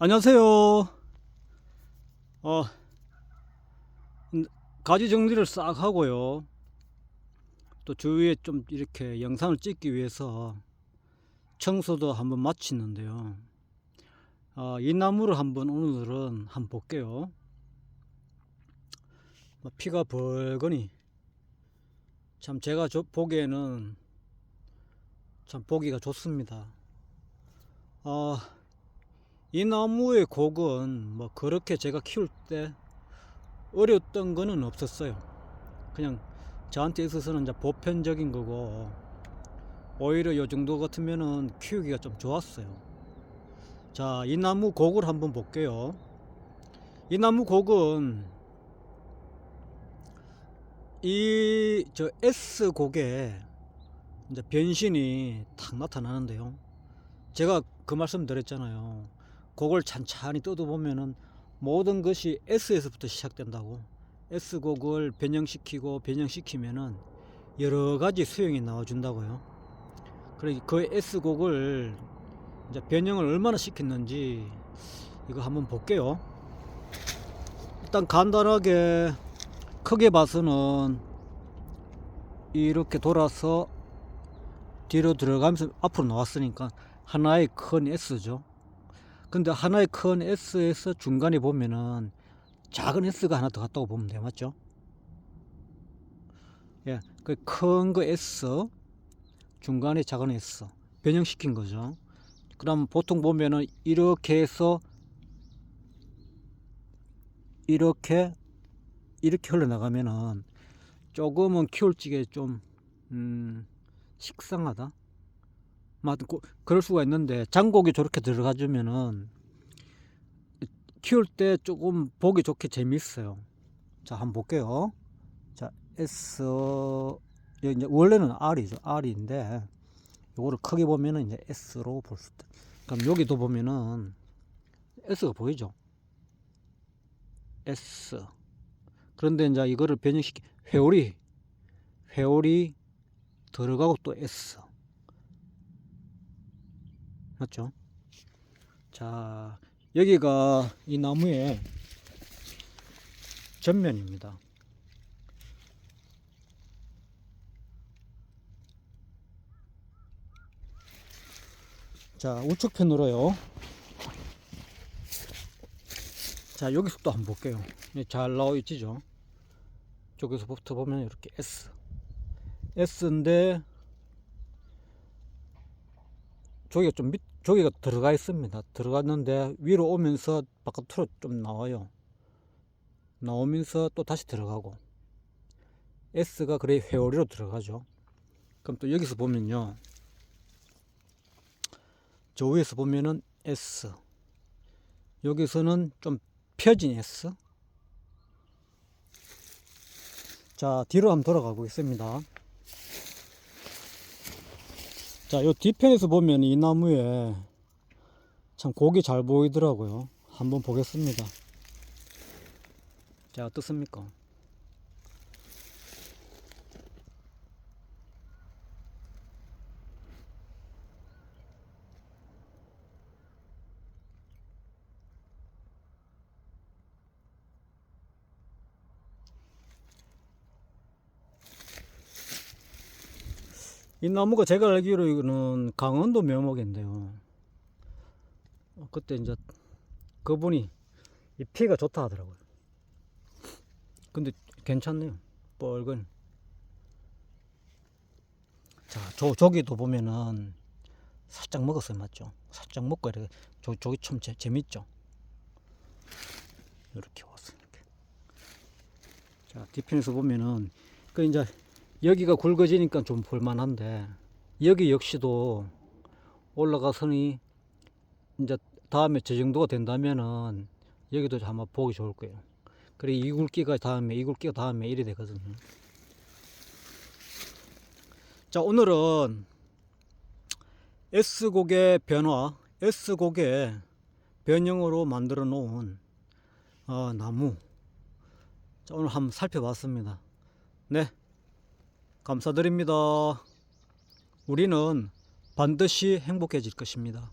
안녕하세요. 어, 음, 가지 정리를 싹 하고요. 또 주위에 좀 이렇게 영상을 찍기 위해서 청소도 한번 마치는데요. 아, 이 나무를 한번 오늘은 한번 볼게요. 뭐 피가 벌거니 참 제가 저- 보기에는 참 보기가 좋습니다. 아, 이 나무의 곡은 뭐 그렇게 제가 키울 때 어려웠던 거는 없었어요. 그냥 저한테 있어서는 이제 보편적인 거고 오히려 요 정도 같으면은 키우기가 좀 좋았어요. 자, 이 나무 곡을 한번 볼게요. 이 나무 곡은 이 저 S 곡에 이제 변신이 탁 나타나는데요. 제가 그 말씀 드렸잖아요. 곡을 찬찬히 뜯어보면은 모든 것이 S에서부터 시작된다고. S곡을 변형시키고 변형시키면은 여러 가지 수형이 나와준다고요. 그래 그 S곡을 이제 변형을 얼마나 시켰는지 이거 한번 볼게요. 일단 간단하게 크게 봐서는 이렇게 돌아서 뒤로 들어가면서 앞으로 나왔으니까 하나의 큰 S죠. 근데 하나의 큰 S에서 중간에 보면은 작은 S가 하나 더 갔다고 보면 돼요. 맞죠? 예. 그 큰 거 S, 중간에 작은 S. 변형시킨 거죠. 그럼 보통 보면은 이렇게 해서 이렇게 이렇게 흘러나가면은 조금은 키울 적에 좀 음, 식상하다. 막 고- 그럴 수가 있는데 장곡이 저렇게 들어가주면은 키울 때 조금 보기 좋게 재밌어요. 자, 한번 볼게요. 자, S 이제 원래는 R이죠. R인데 요거를 크게 보면은 이제 S로 볼 수 있다. 그럼 여기도 보면은 S가 보이죠? S. 그런데 이제 이거를 변형시키 회오리 회오리 들어가고 또 S. 맞죠? 자, 여기가 이 나무의 전면입니다. 자, 우측편으로요. 자, 여기서 또 한번 볼게요. 예, 잘 나와 있지죠? 저기서부터 보면 이렇게 S. S인데, 저기가 좀 밑, 저기가 들어가 있습니다. 들어갔는데 위로 오면서 바깥으로 좀 나와요. 나오면서 또 다시 들어가고. S가 그래 회오리로 들어가죠. 그럼 또 여기서 보면요. 저 위에서 보면은 S. 여기서는 좀 펴진 S. 자, 뒤로 한번 돌아가 보겠습니다. 자, 요 뒤편에서 보면 이 나무에 참 곡이 잘 보이더라고요. 한번 보겠습니다. 자, 어떻습니까? 이 나무가 제가 알기로는 강원도 묘목인데요. 어, 그때 이제 그분이 이 피가 좋다 하더라고요. 근데 괜찮네요. 뻘건. 자, 저, 저기도 보면은 살짝 먹었어요. 맞죠? 살짝 먹고 이렇게 저, 저기 좀 재, 재밌죠? 이렇게. 이렇게. 자, 뒤편에서 보면은 그 이제 여기가 굵어지니까 좀 볼만한데 여기 역시도 올라가서니 이제 다음에 저 정도가 된다면은 여기도 한번 보기 좋을 거예요. 그래 이 굵기가 다음에 이 굵기가 다음에 이래 되거든요. 자 오늘은 S곡의 변화, S곡의 변형으로 만들어 놓은 어, 나무. 자 오늘 한번 살펴봤습니다. 네. 감사드립니다. 우리는 반드시 행복해질 것입니다.